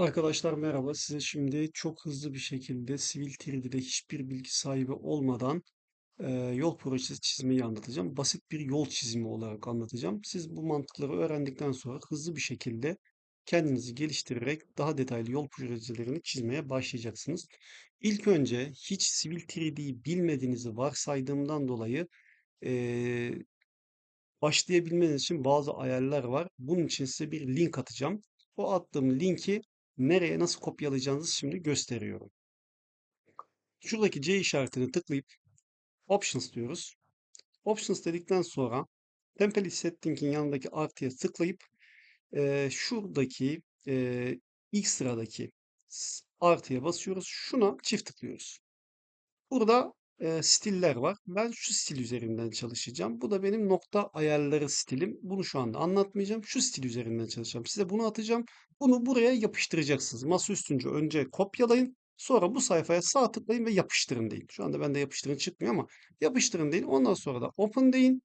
Arkadaşlar merhaba. Size şimdi çok hızlı bir şekilde Civil 3D'de hiçbir bilgi sahibi olmadan e, yol projesi çizmeyi anlatacağım. Basit bir yol çizimi olarak anlatacağım. Siz bu mantıkları öğrendikten sonra hızlı bir şekilde kendinizi geliştirerek daha detaylı yol projelerini çizmeye başlayacaksınız. İlk önce hiç Civil 3D'yi bilmediğinizi varsaydığımdan dolayı e, başlayabilmeniz için bazı ayarlar var. Bunun için size bir link atacağım. O attığım linki nereye nasıl kopyalayacağınızı şimdi gösteriyorum. Şuradaki C işaretini tıklayıp Options diyoruz. Options dedikten sonra Template Setting'in yanındaki artıya tıklayıp e, şuradaki e, ilk sıradaki artıya basıyoruz. Şuna çift tıklıyoruz. Burada e, stiller var. Ben şu stil üzerinden çalışacağım. Bu da benim nokta ayarları stilim. Bunu şu anda anlatmayacağım. Şu stil üzerinden çalışacağım. Size bunu atacağım. Bunu buraya yapıştıracaksınız. Masa üstünce önce kopyalayın. Sonra bu sayfaya sağ tıklayın ve yapıştırın deyin. Şu anda bende yapıştırın çıkmıyor ama yapıştırın deyin. Ondan sonra da open deyin.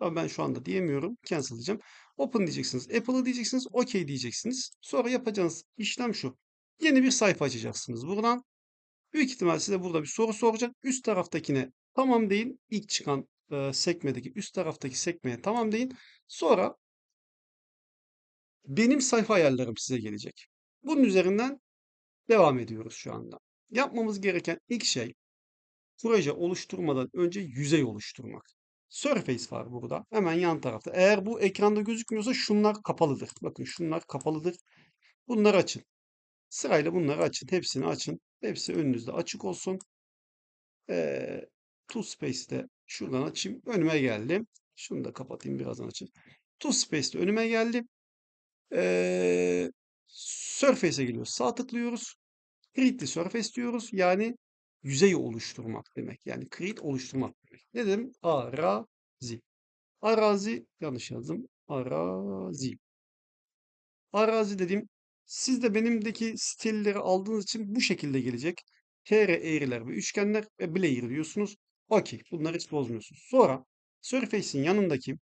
Ben şu anda diyemiyorum. Cancel diyeceğim. Open diyeceksiniz. Apple'ı diyeceksiniz. OK diyeceksiniz. Sonra yapacağınız işlem şu. Yeni bir sayfa açacaksınız. Buradan Büyük ihtimal size burada bir soru soracak. Üst taraftakine tamam deyin. İlk çıkan e, sekmedeki üst taraftaki sekmeye tamam deyin. Sonra benim sayfa ayarlarım size gelecek. Bunun üzerinden devam ediyoruz şu anda. Yapmamız gereken ilk şey proje oluşturmadan önce yüzey oluşturmak. Surface var burada. Hemen yan tarafta. Eğer bu ekranda gözükmüyorsa şunlar kapalıdır. Bakın şunlar kapalıdır. Bunları açın. Sırayla bunları açın. Hepsini açın. Hepsi önünüzde açık olsun. Ee, ToSpace'de şuradan açayım. Önüme geldim. Şunu da kapatayım birazdan açayım. ToSpace'de önüme geldim. Ee, Surface'e geliyoruz. Sağ tıklıyoruz. Create the Surface diyoruz. Yani yüzey oluşturmak demek. Yani create oluşturmak demek. Ne dedim? Arazi. Arazi yanlış yazdım. Arazi. Arazi dedim. Siz de benimdeki stilleri aldığınız için bu şekilde gelecek. Kare eğriler ve üçgenler ve Blair diyorsunuz. Okey. Bunları hiç bozmuyorsunuz. Sonra Surface'in yanındaki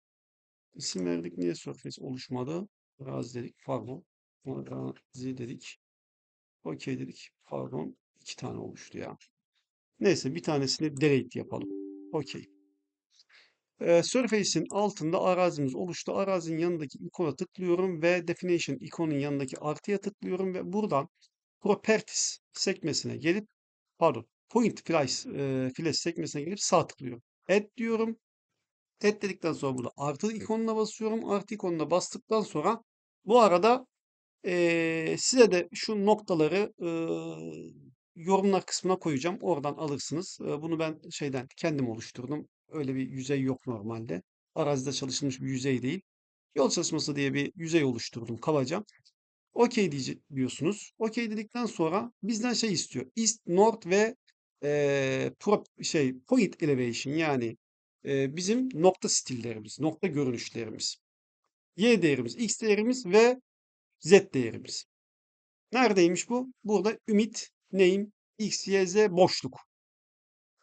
isim verdik. Niye Surface oluşmadı? Arazi dedik. Pardon. Arazi dedik. Okey dedik. Pardon. iki tane oluştu ya. Neyse bir tanesini delete yapalım. Okey. Ee, Surface'in altında arazimiz oluştu. Arazinin yanındaki ikona tıklıyorum ve Definition ikonun yanındaki artıya tıklıyorum ve buradan Properties sekmesine gelip pardon Point Flash, e, Flash sekmesine gelip sağ tıklıyorum. Add diyorum. Add dedikten sonra burada artı ikonuna basıyorum. Artı ikonuna bastıktan sonra bu arada e, size de şu noktaları e, yorumlar kısmına koyacağım. Oradan alırsınız. E, bunu ben şeyden kendim oluşturdum. Öyle bir yüzey yok normalde. Arazide çalışılmış bir yüzey değil. Yol çalışması diye bir yüzey oluşturdum kabaca. OK diyorsunuz. OK dedikten sonra bizden şey istiyor. East, North ve e, prop, şey point elevation yani e, bizim nokta stillerimiz, nokta görünüşlerimiz. Y değerimiz, X değerimiz ve Z değerimiz. Neredeymiş bu? Burada ümit, name, X, Y, Z boşluk.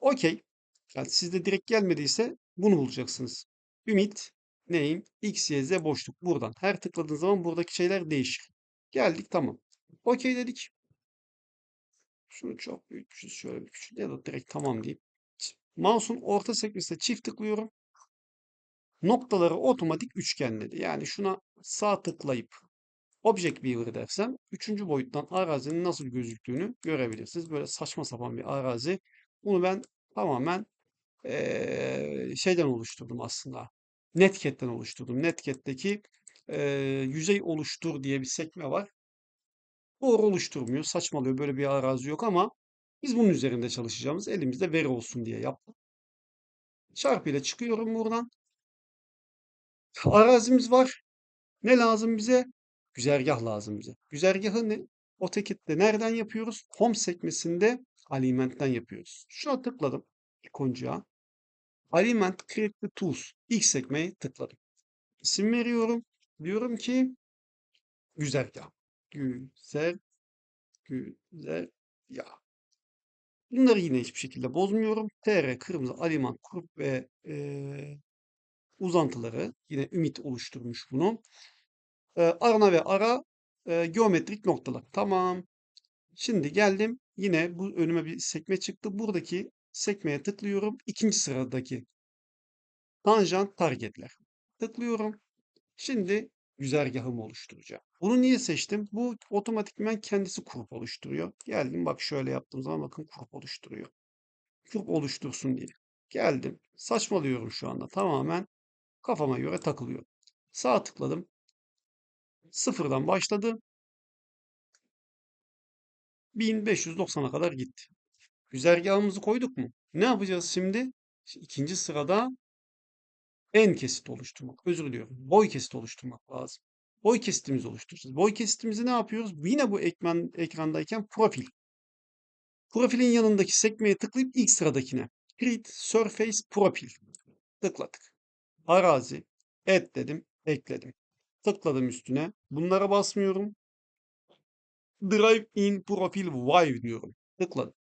OK. Yani sizde direkt gelmediyse bunu bulacaksınız. Ümit, name, x, y, z boşluk. Buradan. Her tıkladığınız zaman buradaki şeyler değişir. Geldik tamam. Okey dedik. Şunu çok büyütmüşüz. Şöyle bir küçük ya da direkt tamam deyip. Mouse'un orta sekmesine çift tıklıyorum. Noktaları otomatik üçgenledi. Yani şuna sağ tıklayıp Object Viewer dersem üçüncü boyuttan arazinin nasıl gözüktüğünü görebilirsiniz. Böyle saçma sapan bir arazi. Bunu ben tamamen ee, şeyden oluşturdum aslında. Netcat'ten oluşturdum. Netcat'teki e, yüzey oluştur diye bir sekme var. Doğru oluşturmuyor. Saçmalıyor. Böyle bir arazi yok ama biz bunun üzerinde çalışacağımız elimizde veri olsun diye yaptım. Çarpıyla çıkıyorum buradan. Arazimiz var. Ne lazım bize? Güzergah lazım bize. Güzergahı ne? AutoCAD'de nereden yapıyoruz? Home sekmesinde alimentten yapıyoruz. Şuna tıkladım ikoncuğa. Alignment Create Tools. İlk sekmeyi tıkladım. İsim veriyorum. Diyorum ki güzergah. Güzel. Güzel. Ya. Bunları yine hiçbir şekilde bozmuyorum. TR kırmızı aliman kurup ve e, uzantıları yine ümit oluşturmuş bunu. E, arana ve ara e, geometrik noktalar. Tamam. Şimdi geldim. Yine bu önüme bir sekme çıktı. Buradaki sekmeye tıklıyorum. İkinci sıradaki tanjant targetler. Tıklıyorum. Şimdi güzergahımı oluşturacağım. Bunu niye seçtim? Bu otomatikman kendisi kurup oluşturuyor. Geldim bak şöyle yaptığım zaman bakın kurup oluşturuyor. Kurup oluştursun diye. Geldim. Saçmalıyorum şu anda. Tamamen kafama göre takılıyor. Sağ tıkladım. Sıfırdan başladı. 1590'a kadar gitti. Güzergahımızı koyduk mu? Ne yapacağız şimdi? İkinci sırada en kesit oluşturmak. Özür diliyorum. Boy kesit oluşturmak lazım. Boy kesitimizi oluşturacağız. Boy kesitimizi ne yapıyoruz? Yine bu ekran, ekrandayken profil. Profilin yanındaki sekmeye tıklayıp ilk sıradakine. Create Surface Profil. Tıkladık. Arazi. Et dedim. Ekledim. Tıkladım üstüne. Bunlara basmıyorum. Drive in Profil Wave diyorum. Tıkladım.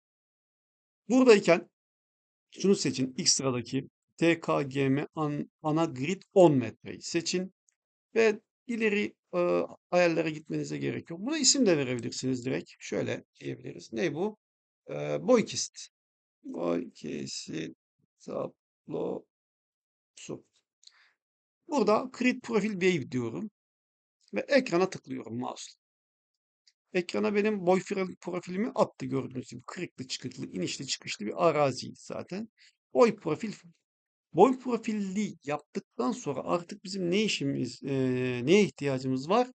Buradayken şunu seçin. İlk sıradaki TKGM an, ana grid 10 metreyi seçin. Ve ileri e, ayarlara gitmenize gerek yok. Buna isim de verebilirsiniz direkt. Şöyle diyebiliriz. Ne bu? E, boy kesit. Boy kesit. Burada Create Profil Wave diyorum. Ve ekrana tıklıyorum mouse. Ekrana benim boy profilimi attı gördüğünüz gibi. Kırıklı çıkıklı, inişli çıkışlı bir arazi zaten. Boy profil boy profilli yaptıktan sonra artık bizim ne işimiz, eee, neye ihtiyacımız var?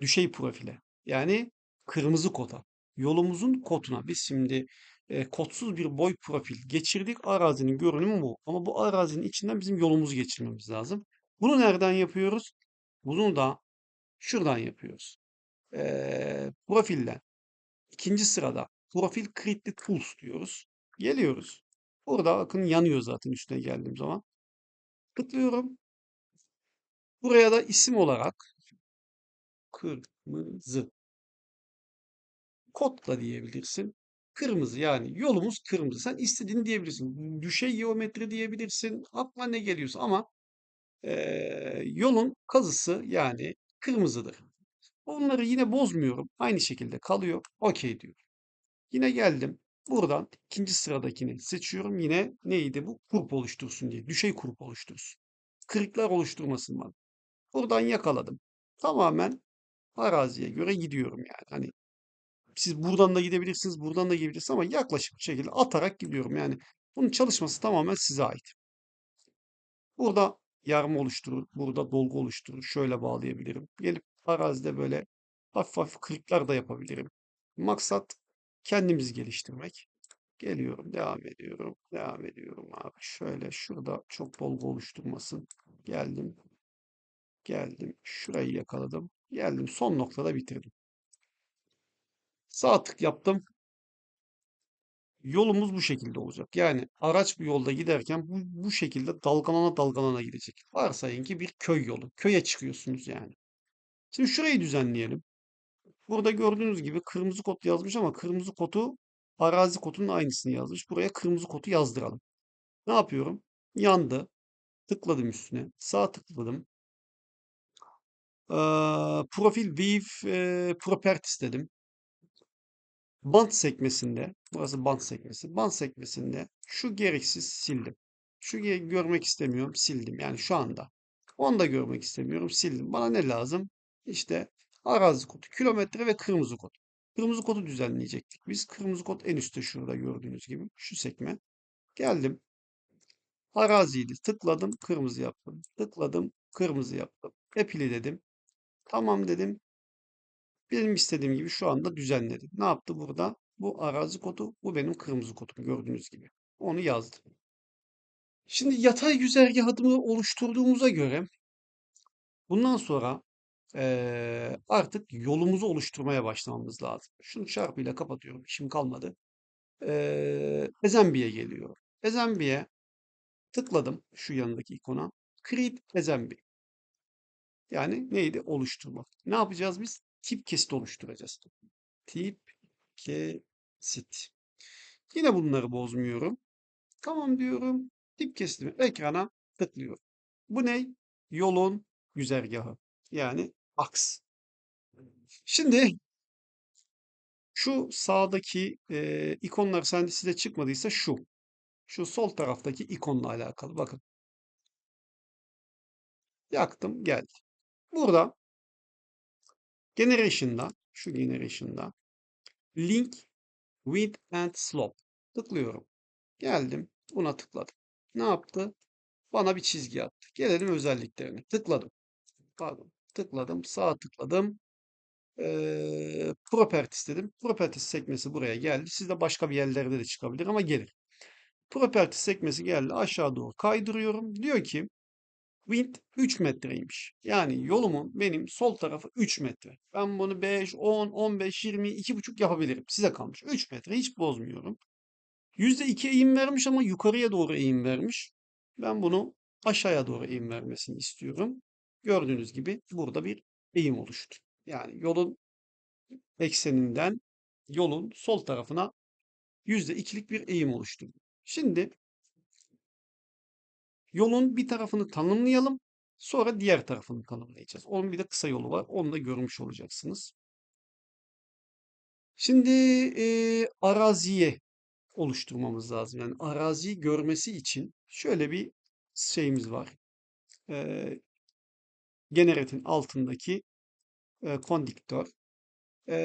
Düşey profile. Yani kırmızı kota. Yolumuzun koduna. Biz şimdi e, kodsuz bir boy profil geçirdik. Arazinin görünümü bu. Ama bu arazinin içinden bizim yolumuzu geçirmemiz lazım. Bunu nereden yapıyoruz? Bunu da şuradan yapıyoruz. Eee profilden. İkinci sırada Profil Create Tools diyoruz. Geliyoruz. Burada bakın yanıyor zaten üstüne geldiğim zaman. Tıklıyorum. Buraya da isim olarak kırmızı kodla diyebilirsin. Kırmızı yani yolumuz kırmızı. Sen istediğini diyebilirsin. Düşey geometri diyebilirsin. Aklına ne geliyorsa ama eee, yolun kazısı yani kırmızıdır. Onları yine bozmuyorum. Aynı şekilde kalıyor. Okey diyorum. Yine geldim. Buradan ikinci sıradakini seçiyorum. Yine neydi bu? Kurp oluştursun diye. Düşey kurp oluştursun. Kırıklar oluşturmasın bana. Buradan yakaladım. Tamamen araziye göre gidiyorum yani. Hani siz buradan da gidebilirsiniz, buradan da gidebilirsiniz ama yaklaşık bir şekilde atarak gidiyorum. Yani bunun çalışması tamamen size ait. Burada yarım oluşturur, burada dolgu oluşturur. Şöyle bağlayabilirim. Gelip arazide böyle hafif hafif kırıklar da yapabilirim. Maksat kendimizi geliştirmek. Geliyorum, devam ediyorum, devam ediyorum abi. Şöyle şurada çok dolgu oluşturmasın. Geldim, geldim. Şurayı yakaladım. Geldim, son noktada bitirdim. Sağ tık yaptım. Yolumuz bu şekilde olacak. Yani araç bir yolda giderken bu, bu şekilde dalgalana dalgalana gidecek. Varsayın ki bir köy yolu. Köye çıkıyorsunuz yani. Şimdi şurayı düzenleyelim. Burada gördüğünüz gibi kırmızı kod yazmış ama kırmızı kodu arazi kodunun aynısını yazmış. Buraya kırmızı kodu yazdıralım. Ne yapıyorum? Yandı. Tıkladım üstüne. Sağ tıkladım. Ee, profil View e, Properties dedim. Bant sekmesinde, burası bant sekmesi. Bant sekmesinde şu gereksiz sildim. Şu görmek istemiyorum, sildim. Yani şu anda. Onu da görmek istemiyorum, sildim. Bana ne lazım? İşte arazi kodu, kilometre ve kırmızı kod. Kırmızı kodu düzenleyecektik. Biz kırmızı kod en üstte şurada gördüğünüz gibi. Şu sekme. Geldim. Araziydi. Tıkladım, kırmızı yaptım. Tıkladım, kırmızı yaptım. Epili dedim. Tamam dedim. Benim istediğim gibi şu anda düzenledi. Ne yaptı burada? Bu arazi kodu, bu benim kırmızı kodum gördüğünüz gibi. Onu yazdım. Şimdi yatay güzergahımı oluşturduğumuza göre bundan sonra eee, artık yolumuzu oluşturmaya başlamamız lazım. Şunu çarpıyla kapatıyorum. İşim kalmadı. Eee Ezembi'ye geliyor. Ezembi'ye tıkladım şu yanındaki ikona. Create Ezembi. Yani neydi? Oluşturmak. Ne yapacağız biz? Tip kesit oluşturacağız. Tip kesit. Yine bunları bozmuyorum. Tamam diyorum. Tip kesitimi ekrana tıklıyorum. Bu ne? Yolun güzergahı. Yani aks. Şimdi şu sağdaki e, ikonlar sende size çıkmadıysa şu. Şu sol taraftaki ikonla alakalı. Bakın. Yaktım geldi. Burada Generation'da şu Generation'da Link Width and Slope tıklıyorum. Geldim. Buna tıkladım. Ne yaptı? Bana bir çizgi attı. Gelelim özelliklerine. Tıkladım. Pardon. Tıkladım. Sağa tıkladım. Ee, Properties dedim. Properties sekmesi buraya geldi. Sizde başka bir yerlerde de çıkabilir ama gelir. Properties sekmesi geldi. Aşağı doğru kaydırıyorum. Diyor ki Width 3 metreymiş. Yani yolumun benim sol tarafı 3 metre. Ben bunu 5, 10, 15, 20, 2,5 yapabilirim. Size kalmış. 3 metre hiç bozmuyorum. %2 eğim vermiş ama yukarıya doğru eğim vermiş. Ben bunu aşağıya doğru eğim vermesini istiyorum. Gördüğünüz gibi burada bir eğim oluştu. Yani yolun ekseninden yolun sol tarafına %2'lik bir eğim oluşturdu. Şimdi yolun bir tarafını tanımlayalım. Sonra diğer tarafını tanımlayacağız. Onun bir de kısa yolu var. Onu da görmüş olacaksınız. Şimdi e, araziye oluşturmamız lazım. Yani araziyi görmesi için şöyle bir şeyimiz var. E, generatin altındaki e, kondiktör. E,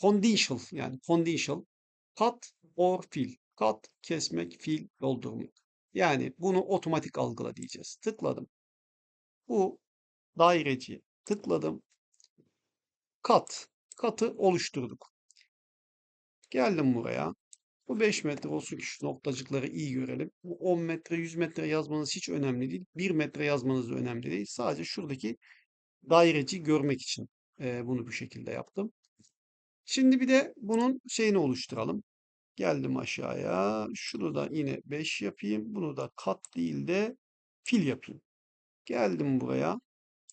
conditional yani conditional cut or fill. Cut kesmek, fill doldurmak. Yani bunu otomatik algıla diyeceğiz. Tıkladım. Bu daireci tıkladım. Kat. Katı oluşturduk. Geldim buraya. Bu 5 metre olsun ki şu noktacıkları iyi görelim. Bu 10 metre, 100 metre yazmanız hiç önemli değil. 1 metre yazmanız da önemli değil. Sadece şuradaki daireci görmek için bunu bu şekilde yaptım. Şimdi bir de bunun şeyini oluşturalım. Geldim aşağıya. Şunu da yine 5 yapayım. Bunu da kat değil de fil yapayım. Geldim buraya.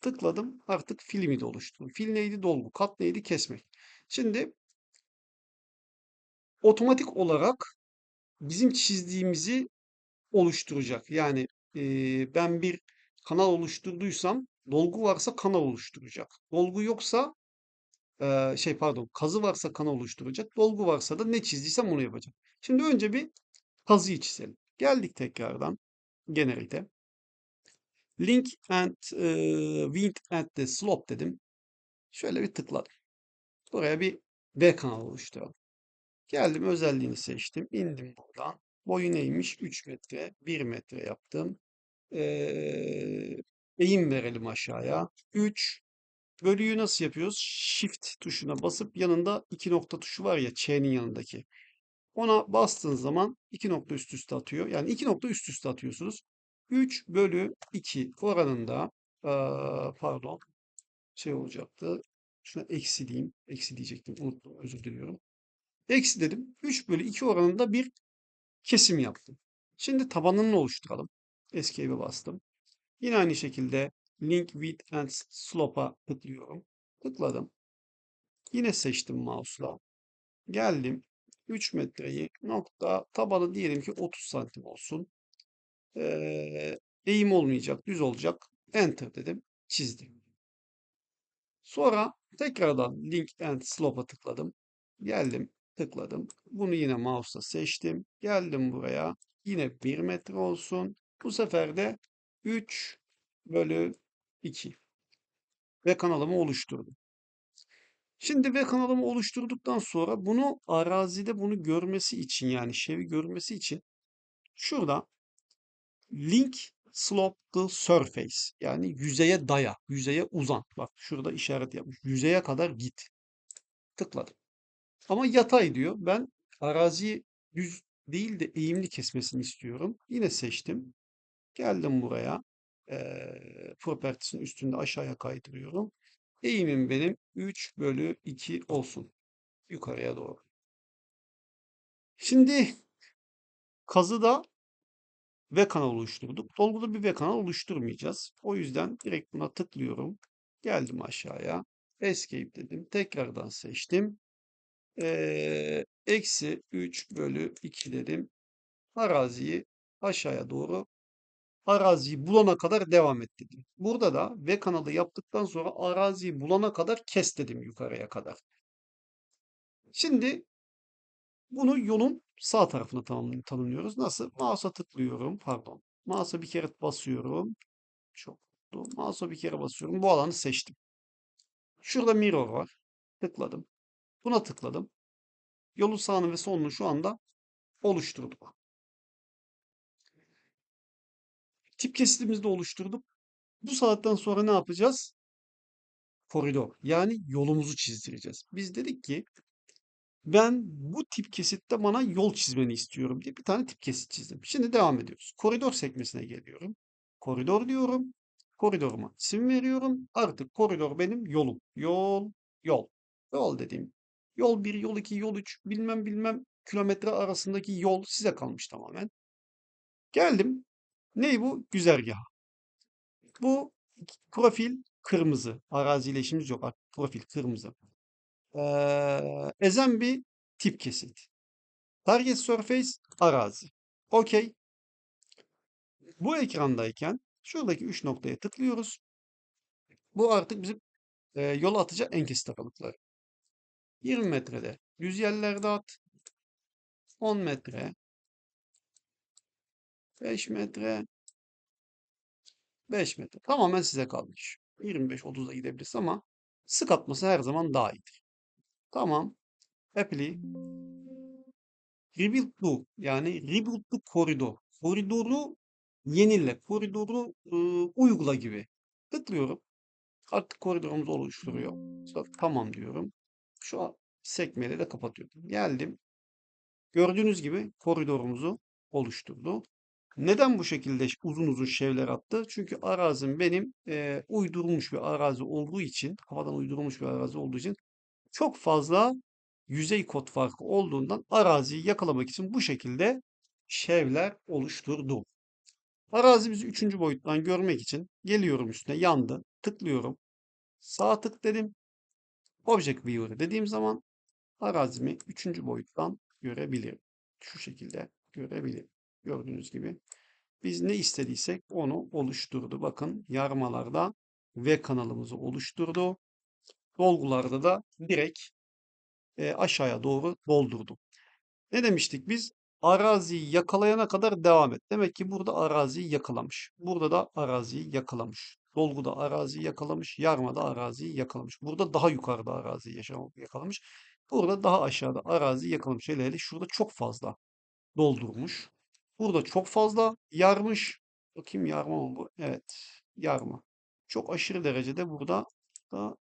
Tıkladım. Artık filmi de oluşturdum. Fil neydi? Dolgu. Kat neydi? Kesmek. Şimdi otomatik olarak bizim çizdiğimizi oluşturacak. Yani e, ben bir kanal oluşturduysam dolgu varsa kanal oluşturacak. Dolgu yoksa e, şey pardon kazı varsa kanal oluşturacak. Dolgu varsa da ne çizdiysem onu yapacak. Şimdi önce bir kazıyı çizelim. Geldik tekrardan Generate'e. Link and e, width and the slope dedim. Şöyle bir tıkladım. Buraya bir V kanal oluşturalım. Geldim özelliğini seçtim. İndim buradan. Boyu neymiş? 3 metre. 1 metre yaptım. Ee, eğim verelim aşağıya. 3 bölüyü nasıl yapıyoruz? Shift tuşuna basıp yanında iki nokta tuşu var ya Ç'nin yanındaki. Ona bastığın zaman iki nokta üst üste atıyor. Yani iki nokta üst üste atıyorsunuz. 3 bölü 2 oranında ee, pardon şey olacaktı. Şuna eksi diyeyim. Eksi diyecektim. Unuttum. Özür diliyorum. Eksi dedim. 3 bölü 2 oranında bir kesim yaptım. Şimdi tabanını oluşturalım. Escape'e bastım. Yine aynı şekilde Link Width and Slope'a tıklıyorum. Tıkladım. Yine seçtim mouse'la. Geldim. 3 metreyi nokta tabanı diyelim ki 30 santim olsun. Ee, eğim olmayacak. Düz olacak. Enter dedim. Çizdim. Sonra tekrardan Link and Slope'a tıkladım. Geldim. Tıkladım. Bunu yine mouse'la seçtim. Geldim buraya. Yine 1 metre olsun. Bu sefer de 3 bölü 2. Ve kanalımı oluşturdum. Şimdi ve kanalımı oluşturduktan sonra bunu arazide bunu görmesi için yani şevi görmesi için şurada link slope surface yani yüzeye daya, yüzeye uzan. Bak şurada işaret yapmış. Yüzeye kadar git. Tıkladım. Ama yatay diyor. Ben araziyi düz değil de eğimli kesmesini istiyorum. Yine seçtim. Geldim buraya. Ee, properties'in üstünde aşağıya kaydırıyorum. Eğimim benim 3 bölü 2 olsun. Yukarıya doğru. Şimdi kazıda V kanal oluşturduk. Dolguda bir V kanal oluşturmayacağız. O yüzden direkt buna tıklıyorum. Geldim aşağıya. Escape dedim. Tekrardan seçtim. Ee, eksi 3 bölü 2 dedim. Araziyi aşağıya doğru araziyi bulana kadar devam et dedim. Burada da V kanalı yaptıktan sonra araziyi bulana kadar kes dedim yukarıya kadar. Şimdi bunu yolun sağ tarafına tanım- tanımlıyoruz. Nasıl? Mouse'a tıklıyorum. Pardon. Mouse'a bir kere basıyorum. Çok oldu. Mouse'a bir kere basıyorum. Bu alanı seçtim. Şurada mirror var. Tıkladım. Buna tıkladım. Yolun sağını ve solunu şu anda oluşturduk. Tip kesitimizi de oluşturduk. Bu saatten sonra ne yapacağız? Koridor. Yani yolumuzu çizdireceğiz. Biz dedik ki ben bu tip kesitte bana yol çizmeni istiyorum diye bir tane tip kesit çizdim. Şimdi devam ediyoruz. Koridor sekmesine geliyorum. Koridor diyorum. Koridoruma isim veriyorum. Artık koridor benim yolum. Yol, yol. Yol dediğim. Yol 1, yol 2, yol 3 bilmem bilmem kilometre arasındaki yol size kalmış tamamen. Geldim. Ney bu? Güzergah. Bu profil kırmızı. Araziyle işimiz yok. Profil kırmızı. Ee, ezen bir tip kesit. Target surface arazi. Okey. Bu ekrandayken şuradaki 3 noktaya tıklıyoruz. Bu artık bizim e, yola atacak en kesit aralıkları. 20 metrede düz yerlerde at. 10 metre. 5 metre. 5 metre. Tamamen size kalmış. 25-30'da gidebiliriz ama sık atması her zaman daha iyidir. Tamam. Apply. Rebuild do. Yani rebuild the koridor. Koridoru yenile. Koridoru ıı, uygula gibi. Tıklıyorum. Artık koridorumuz oluşturuyor. Tamam diyorum. Şu sekmeleri de kapatıyorum. Geldim. Gördüğünüz gibi koridorumuzu oluşturdu. Neden bu şekilde uzun uzun şevler attı? Çünkü arazim benim e, uydurulmuş bir arazi olduğu için, havadan uydurulmuş bir arazi olduğu için çok fazla yüzey kod farkı olduğundan araziyi yakalamak için bu şekilde şevler oluşturdu. Arazimizi üçüncü boyuttan görmek için geliyorum üstüne yandı. Tıklıyorum. Sağ tık dedim. Object Viewer dediğim zaman arazimi üçüncü boyuttan görebilirim. Şu şekilde görebilirim. Gördüğünüz gibi. Biz ne istediysek onu oluşturdu. Bakın yarmalarda V kanalımızı oluşturdu. Dolgularda da direkt e, aşağıya doğru doldurdu. Ne demiştik biz? Araziyi yakalayana kadar devam et. Demek ki burada araziyi yakalamış. Burada da araziyi yakalamış. Dolguda araziyi yakalamış. Yarmada araziyi yakalamış. Burada daha yukarıda araziyi yakalamış. Burada daha aşağıda araziyi yakalamış. Hele hele şurada çok fazla doldurmuş. Burada çok fazla yarmış. Bakayım yarma mı bu? Evet. Yarma. Çok aşırı derecede burada da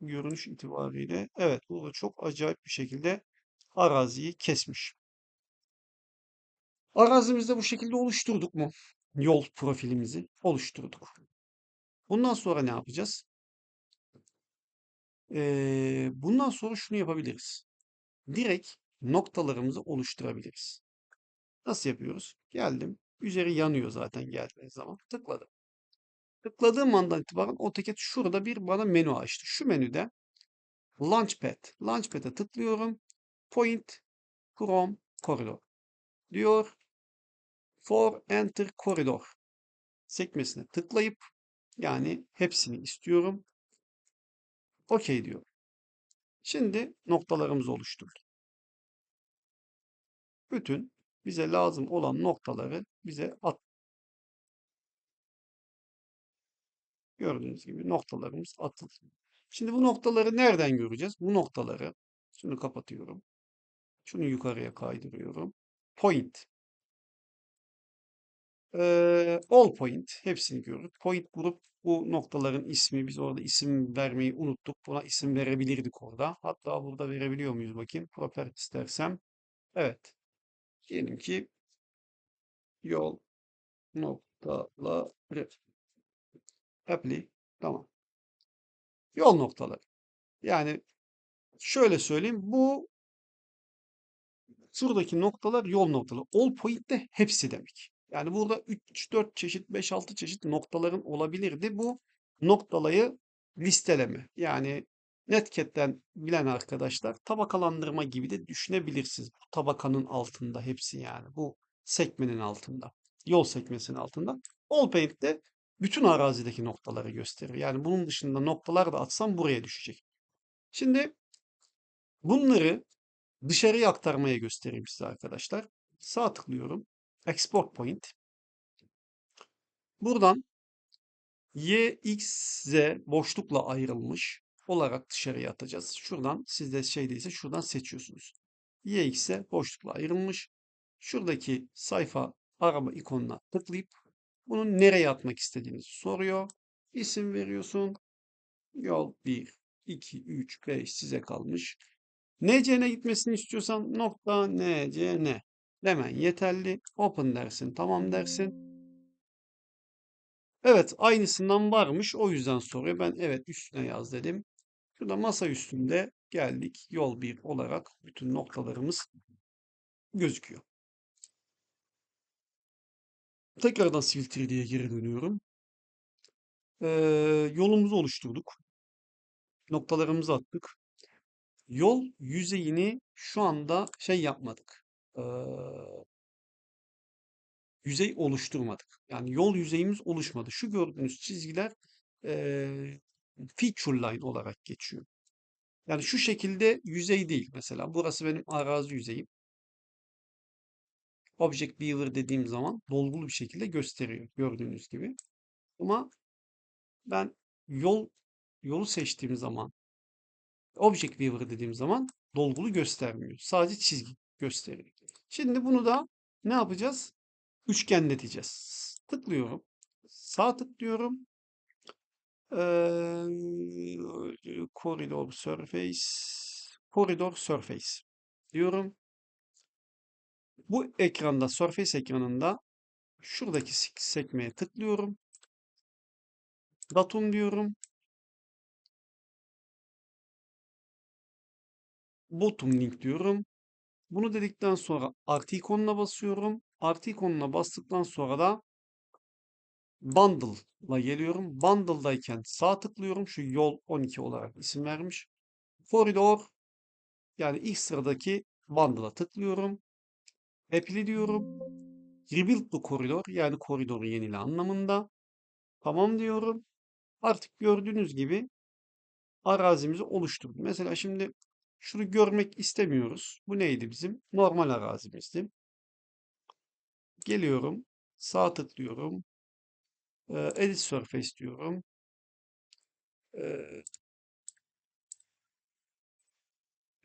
görünüş itibariyle evet burada çok acayip bir şekilde araziyi kesmiş. Arazimizde bu şekilde oluşturduk mu? Yol profilimizi oluşturduk. Bundan sonra ne yapacağız? Ee, bundan sonra şunu yapabiliriz. Direkt noktalarımızı oluşturabiliriz. Nasıl yapıyoruz? Geldim. Üzeri yanıyor zaten geldiğiniz zaman. Tıkladım. Tıkladığım andan itibaren AutoCAD şurada bir bana menü açtı. Şu menüde Launchpad. Launchpad'e tıklıyorum. Point from Corridor diyor. For Enter Corridor sekmesine tıklayıp yani hepsini istiyorum. OK diyor. Şimdi noktalarımız oluşturdu. Bütün bize lazım olan noktaları bize at. Gördüğünüz gibi noktalarımız atıldı. Şimdi bu noktaları nereden göreceğiz? Bu noktaları şunu kapatıyorum. Şunu yukarıya kaydırıyorum. Point. Ee, all point. Hepsini gördük. Point grup bu noktaların ismi. Biz orada isim vermeyi unuttuk. Buna isim verebilirdik orada. Hatta burada verebiliyor muyuz bakayım. Properties dersem. Evet. Diyelim ki yol noktaları. Apply. Tamam. Yol noktaları. Yani şöyle söyleyeyim. Bu şuradaki noktalar yol noktaları. All point de hepsi demek. Yani burada 3-4 çeşit, 5-6 çeşit noktaların olabilirdi. Bu noktalayı listeleme. Yani Netcat'ten bilen arkadaşlar tabakalandırma gibi de düşünebilirsiniz. Bu tabakanın altında hepsi yani. Bu sekmenin altında. Yol sekmesinin altında. All paint de bütün arazideki noktaları gösterir. Yani bunun dışında noktalar da atsam buraya düşecek. Şimdi bunları dışarıya aktarmaya göstereyim size arkadaşlar. Sağ tıklıyorum. Export point. Buradan y, x, z boşlukla ayrılmış olarak dışarıya atacağız. Şuradan sizde şeydeyse şuradan seçiyorsunuz. y, x'e boşlukla ayrılmış. Şuradaki sayfa arama ikonuna tıklayıp bunun nereye atmak istediğinizi soruyor. İsim veriyorsun. Yol 1, 2, 3, 5 size kalmış. NC'ne gitmesini istiyorsan nokta NCN demen yeterli. Open dersin, tamam dersin. Evet, aynısından varmış. O yüzden soruyor. Ben evet üstüne yaz dedim. Şurada masa üstünde geldik. Yol 1 olarak bütün noktalarımız gözüküyor. Tekrardan Civil 3D'ye geri dönüyorum. Ee, yolumuzu oluşturduk. Noktalarımızı attık. Yol yüzeyini şu anda şey yapmadık. Ee, yüzey oluşturmadık. Yani yol yüzeyimiz oluşmadı. Şu gördüğünüz çizgiler ee, feature line olarak geçiyor. Yani şu şekilde yüzey değil. Mesela burası benim arazi yüzeyim. Object Beaver dediğim zaman dolgulu bir şekilde gösteriyor. Gördüğünüz gibi. Ama ben yol yolu seçtiğim zaman Object Viewer dediğim zaman dolgulu göstermiyor. Sadece çizgi gösteriyor. Şimdi bunu da ne yapacağız? Üçgenleteceğiz. Tıklıyorum. Sağ tıklıyorum. Ee, Corridor Surface Corridor Surface diyorum. Bu ekranda Surface ekranında şuradaki sekmeye tıklıyorum. Datum diyorum. Bottom link diyorum. Bunu dedikten sonra artı ikonuna basıyorum. Artı ikonuna bastıktan sonra da Bundle'la geliyorum. Bundle'dayken sağ tıklıyorum. Şu yol 12 olarak isim vermiş. Corridor yani ilk sıradaki bundle'a tıklıyorum. Apply diyorum. Rebuild bu koridor yani koridoru yenile anlamında. Tamam diyorum. Artık gördüğünüz gibi arazimizi oluşturdum. Mesela şimdi şunu görmek istemiyoruz. Bu neydi bizim? Normal arazimizdi. Geliyorum. Sağ tıklıyorum. Edit Surface diyorum.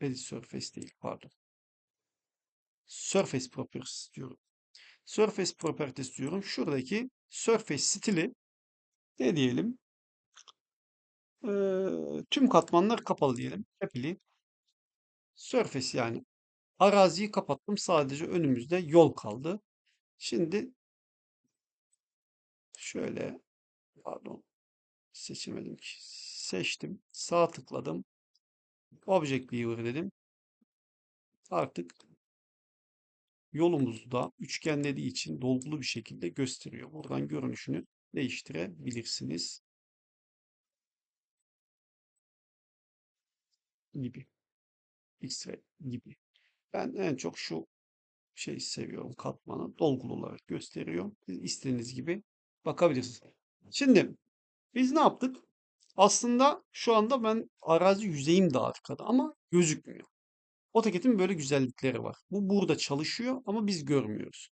Edit Surface değil pardon. Surface Properties diyorum. Surface Properties diyorum. Şuradaki Surface stili ne diyelim? Tüm katmanlar kapalı diyelim. Happily. Surface yani. Araziyi kapattım. Sadece önümüzde yol kaldı. Şimdi şöyle pardon seçemedim ki. Seçtim. Sağ tıkladım. Object Viewer dedim. Artık yolumuzu da üçgenlediği için dolgulu bir şekilde gösteriyor. Buradan görünüşünü değiştirebilirsiniz. Gibi. X-ray gibi. Ben en çok şu şey seviyorum katmanı. Dolgulu olarak gösteriyor. Siz istediğiniz gibi bakabilirsiniz. Şimdi biz ne yaptık? Aslında şu anda ben arazi yüzeyim de arkada ama gözükmüyor. AutoCAD'in böyle güzellikleri var. Bu burada çalışıyor ama biz görmüyoruz.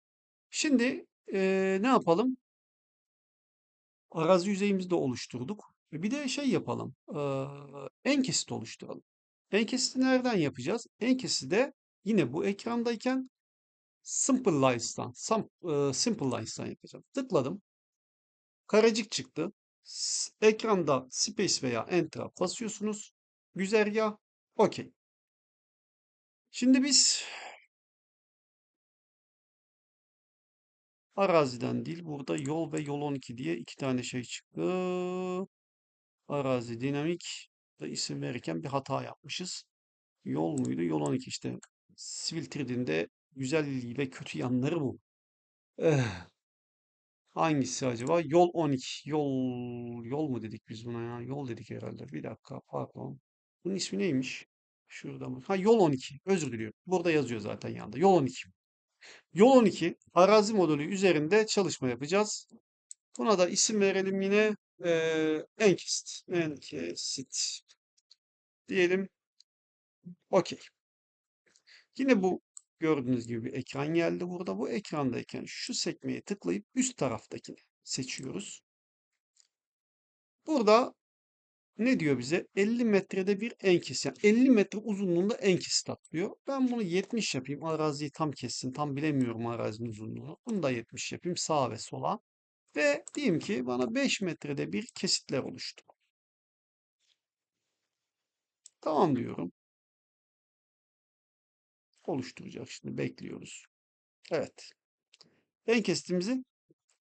Şimdi eee, ne yapalım? Arazi yüzeyimizi de oluşturduk. E, Bir de şey yapalım. eee, en kesit oluşturalım. En nereden yapacağız? En de yine bu ekrandayken Simple Lines'tan, Simple Lines'tan yapacağım. Tıkladım. Karecik çıktı. Ekranda Space veya Enter'a basıyorsunuz. Güzergah. Okey. Şimdi biz araziden değil burada yol ve yol 12 diye iki tane şey çıktı. Arazi dinamik da isim verirken bir hata yapmışız. Yol muydu? Yol 12 işte. Civil 3D'nin de güzel ve kötü yanları bu. Eh, hangisi acaba? Yol 12. Yol yol mu dedik biz buna ya? Yol dedik herhalde. Bir dakika pardon. Bunun ismi neymiş? Şurada mı? Ha yol 12. Özür diliyorum. Burada yazıyor zaten yanında. Yol 12. Yol 12 arazi modülü üzerinde çalışma yapacağız. Buna da isim verelim yine. Ee, Enkesit. Enkesit diyelim. Okey. Yine bu gördüğünüz gibi bir ekran geldi burada. Bu ekrandayken şu sekmeye tıklayıp üst taraftakini seçiyoruz. Burada ne diyor bize? 50 metrede bir en kes. Yani 50 metre uzunluğunda en kesit atlıyor. Ben bunu 70 yapayım. Araziyi tam kessin. Tam bilemiyorum arazinin uzunluğunu. Bunu da 70 yapayım sağa ve sola. Ve diyeyim ki bana 5 metrede bir kesitler oluştu. Tamam diyorum. Oluşturacak şimdi bekliyoruz. Evet. En kesitimizi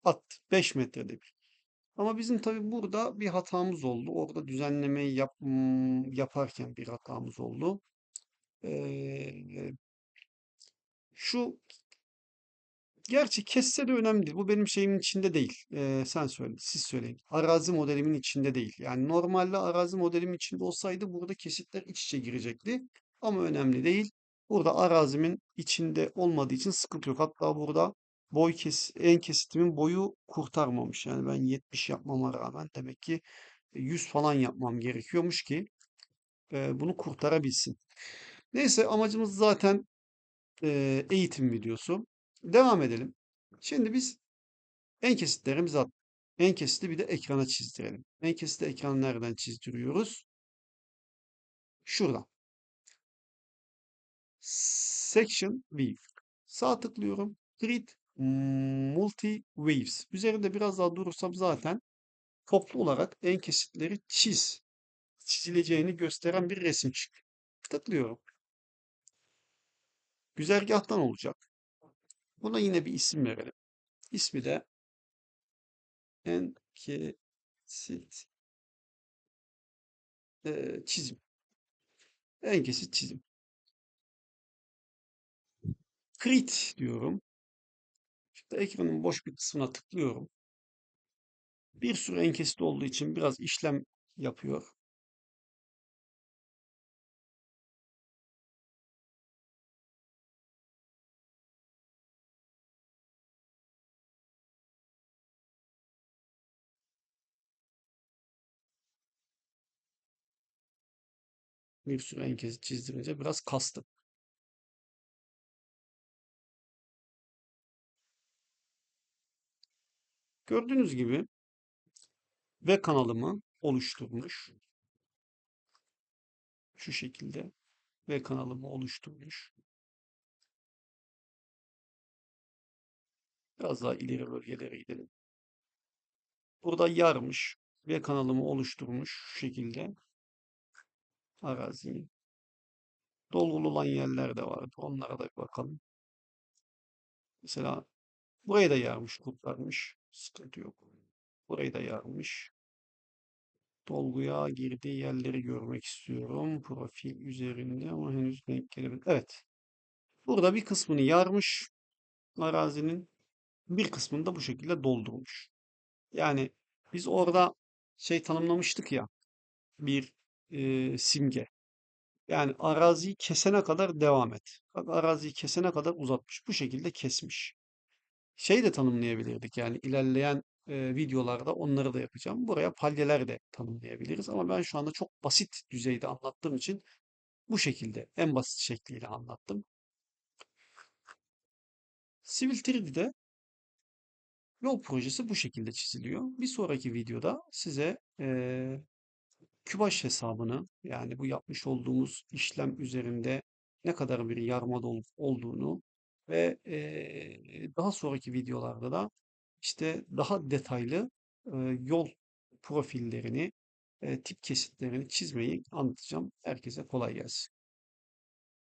attı. 5 metrede bir. Ama bizim tabii burada bir hatamız oldu. Orada düzenlemeyi yap, yaparken bir hatamız oldu. Ee, şu gerçi kesse de önemli değil. Bu benim şeyimin içinde değil. Ee, sen söyle, siz söyleyin. Arazi modelimin içinde değil. Yani normalde arazi modelimin içinde olsaydı burada kesitler iç içe girecekti. Ama önemli değil. Burada arazimin içinde olmadığı için sıkıntı yok. Hatta burada boy kes en kesitimin boyu kurtarmamış. Yani ben 70 yapmama rağmen demek ki 100 falan yapmam gerekiyormuş ki e, bunu kurtarabilsin. Neyse amacımız zaten e, eğitim videosu. Devam edelim. Şimdi biz en kesitlerimizi attık. En kesiti bir de ekrana çizdirelim. En kesiti ekranı nereden çizdiriyoruz? Şuradan. Section View. Sağ tıklıyorum. Create Multi Waves. Üzerinde biraz daha durursam zaten toplu olarak en kesitleri çiz. Çizileceğini gösteren bir resim çıkıyor. Tıklıyorum. Güzergahtan olacak. Buna yine bir isim verelim. İsmi de en kesit e, çizim. En kesit çizim. Create diyorum. Şimdi ekranın boş bir kısmına tıklıyorum. Bir sürü en kesit olduğu için biraz işlem yapıyor. Bir sürü en kesit çizdirince biraz kastım. Gördüğünüz gibi ve kanalımı oluşturmuş. Şu şekilde ve kanalımı oluşturmuş. Biraz daha ileri bölgelere gidelim. Burada yarmış ve kanalımı oluşturmuş şu şekilde araziyi. Dolgulu olan yerler de vardı. Onlara da bir bakalım. Mesela burayı da yarmış, kurtarmış. Sıkıntı yok. Burayı da yarmış. Dolguya girdiği yerleri görmek istiyorum. Profil üzerinde ama henüz denk gelemedim. Evet. Burada bir kısmını yarmış. Arazinin bir kısmını da bu şekilde doldurmuş. Yani biz orada şey tanımlamıştık ya. Bir e, simge. Yani araziyi kesene kadar devam et. Bak araziyi kesene kadar uzatmış. Bu şekilde kesmiş. Şey de tanımlayabilirdik yani ilerleyen e, videolarda onları da yapacağım. Buraya palyeler de tanımlayabiliriz ama ben şu anda çok basit düzeyde anlattığım için bu şekilde en basit şekliyle anlattım. Civil 3D'de yol projesi bu şekilde çiziliyor. Bir sonraki videoda size e, Kübaş hesabını yani bu yapmış olduğumuz işlem üzerinde ne kadar bir yarma olup olduğunu ve e, daha sonraki videolarda da işte daha detaylı e, yol profillerini, e, tip kesitlerini çizmeyi anlatacağım. Herkese kolay gelsin.